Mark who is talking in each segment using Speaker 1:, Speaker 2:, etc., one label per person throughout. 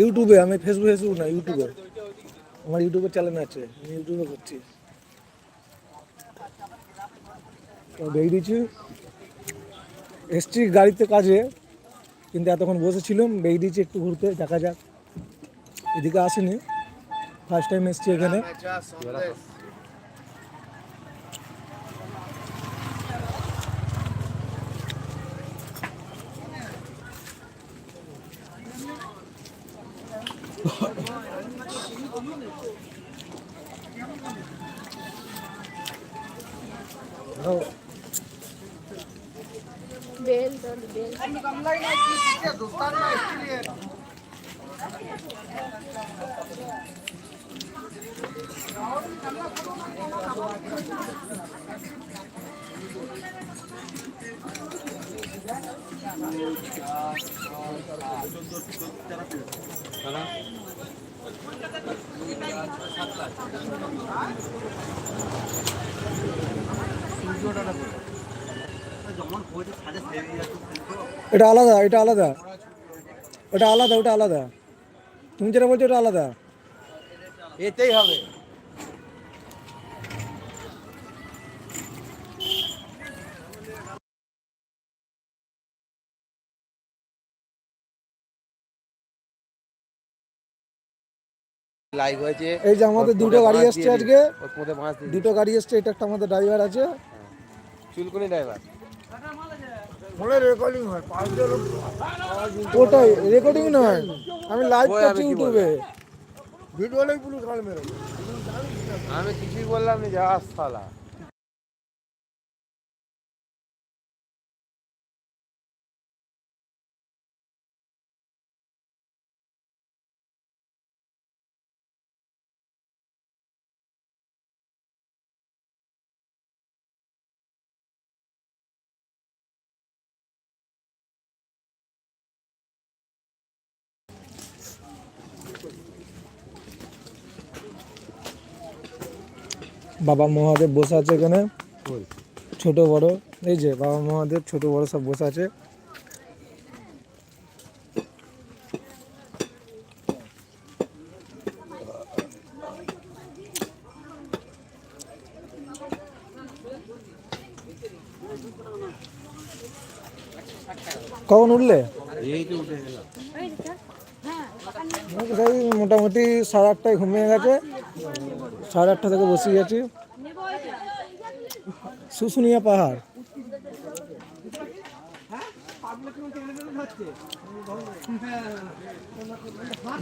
Speaker 1: ইউটিউবে, আমি Facebook Facebook না, ইউটিউবে। আমার ইউটিউবে চ্যানেল আছে, আমি ইউটিউবে করছি। তো বেরিয়েছি। এসছি গাড়িতে কাজে, কিন্তু এতক্ষণ বসেছিলাম বেরিয়েছি একটু ঘুরতে, দেখা যাক। এদিকে আসেনি ফার্স্ট টাইম এসছি এখানে।
Speaker 2: बेल तो बेल
Speaker 1: এটা আলাদা এটা আলাদা। ওটা আলাদা ওটা আলাদা। তুমি যেটা বলছো ওটা আলাদা।
Speaker 3: এতেই হবে। লাইভ হয়েছে।
Speaker 1: এই যে আমাদের দুটো গাড়ি এসছে আজকে। দুটো গাড়ি এসছে এটা একটা আমাদের ড্রাইভার আছে।
Speaker 3: চুলকুনি ড্রাইভার
Speaker 1: ওটাই রেকর্ডিং নয়। আমি লাইভ
Speaker 3: ওই আমি
Speaker 1: পুরো
Speaker 3: কাল
Speaker 1: মেরে
Speaker 3: আমি কিছুই বললাম না যা সালা
Speaker 1: বাবা মহাদেব বসে আছে এখানে। ছোট বড় এই যে বাবা মহাদেব ছোট বড় সব বসে আছে। কখন উঠলে?
Speaker 3: এই তো উঠে গেলাম
Speaker 1: সেই মোটামুটি সাড়ে আটটায় ঘুমিয়ে গেছে। সাড়ে আটটা থেকে বসে গেছি। শুশুনিয়া পাহাড়।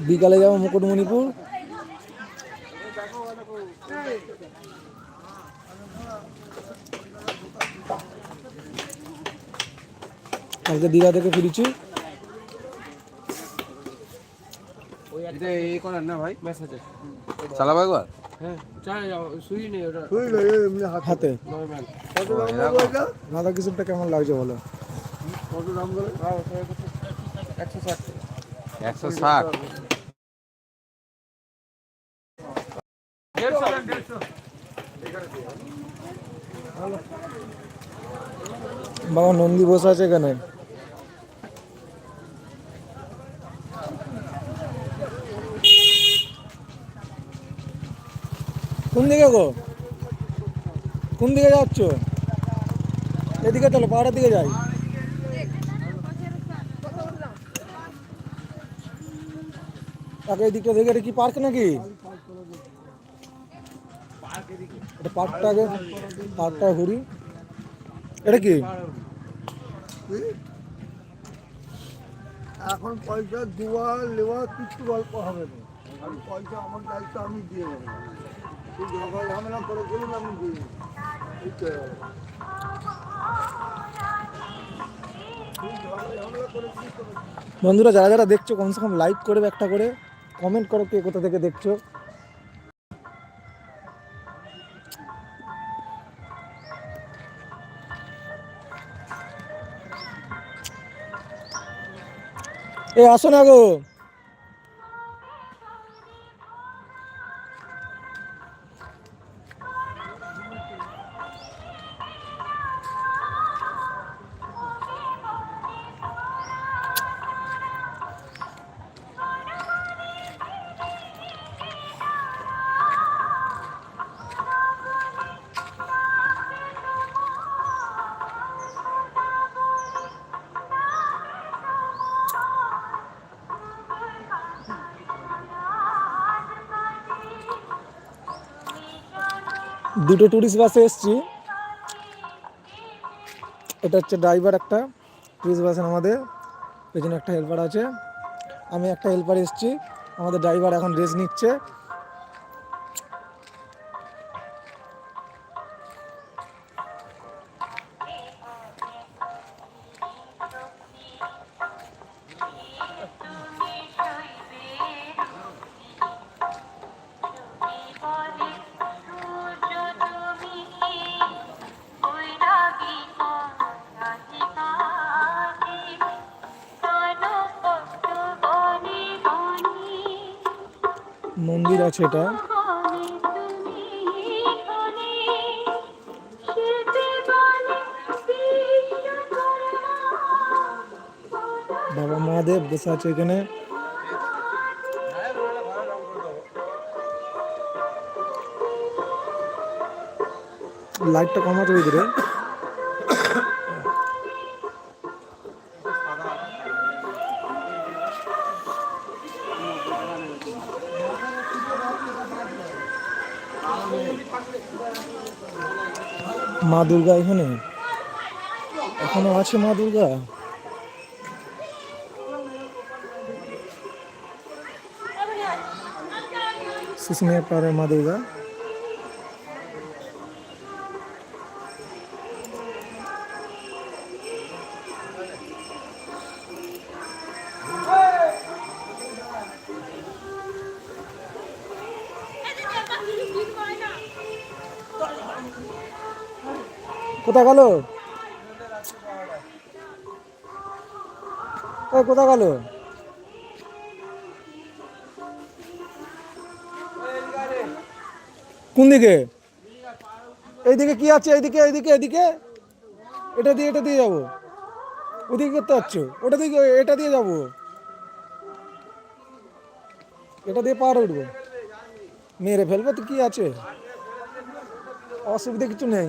Speaker 1: বিকালে যাব মুকুটমণিপুর। কালকে দীঘা থেকে ফিরেছি।
Speaker 3: এটা এই করার না ভাই? মেসেজে। চালাবো একবার
Speaker 4: হ্যাঁ চাই শুই নেই ওটা।
Speaker 1: হাতে।
Speaker 4: নর্মাল।
Speaker 1: রাধা কেমন লাগছে বলো?
Speaker 4: একশো ষাট।
Speaker 3: একশো ষাট।
Speaker 1: বাবা নন্দী বসে আছে এখানে। কোন দিকে গো? কোন দিকে যাচ্ছ? এদিকে চলো পাহাড়ের দিকে যাই। আগে এই দিকটা দেখে, এটা কি পার্ক নাকি? এটা পার্কটা আগে, পার্কটা ঘুরি। এটা কি?
Speaker 5: এখন পয়সা দেওয়া, নেওয়া, কিছু গল্প হবে না। আমি পয়সা, আমার দায়িত্ব আমি দিয়ে দেবো। তুই ঝগড়া
Speaker 1: বন্ধুরা, যারা যারা দেখছ, কমসে কম লাইক করবে একটা করে। কমেন্ট করো কে কোথা থেকে দেখছ। এ, আসো না গো। দুটো ট্যুরিস্ট বাসে এসছি। এটা হচ্ছে ড্রাইভার একটা ট্যুরিস্ট বাসে আমাদের। পেছনে একটা হেল্পার আছে। আমি একটা হেল্পার এসছি। আমাদের ড্রাইভার এখন রেস্ট নিচ্ছে। মন্দির আছে এটা। বাবা মহাদেব বসে আছে এখানে। লাইটটা কমাতে ভিতরে মা দুর্গা এখানে? এখনও আছে মা দুর্গা? সুস্মিয়া পাড়ার মা দুর্গা? কোথা গেল? এই কোথা গেল? কোন দিকে? এইদিকে কি আছে? এইদিকে এইদিকে এইদিকে? এটা দিয়ে এটা দিয়ে যাব। ওদিকে করতে পারছ ওটা দিকে এটা দিয়ে যাব। এটা দিয়ে পার উঠবো। মেরে ফেলব তো কি আছে? অসুবিধা কিছু নেই।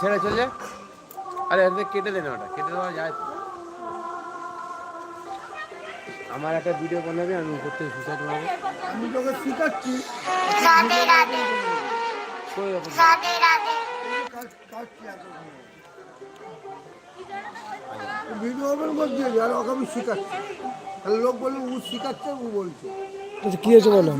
Speaker 3: ছেড়ে চলে আরে কেটে দে না ওটা কেটে দেওয়া যায় আমার একটা ভিডিও বানাবি আমি করতে সুসাইড বানাবো
Speaker 5: আমি তোকে শিখাচ্ছি। এত সময়? ভিডিও ওপেন করছি আর ওকে আমি শিখাচ্ছি তাহলে লোক বলবে ও শিখাচ্ছে ও বলছে
Speaker 1: আচ্ছা, কি হয়েছে বলো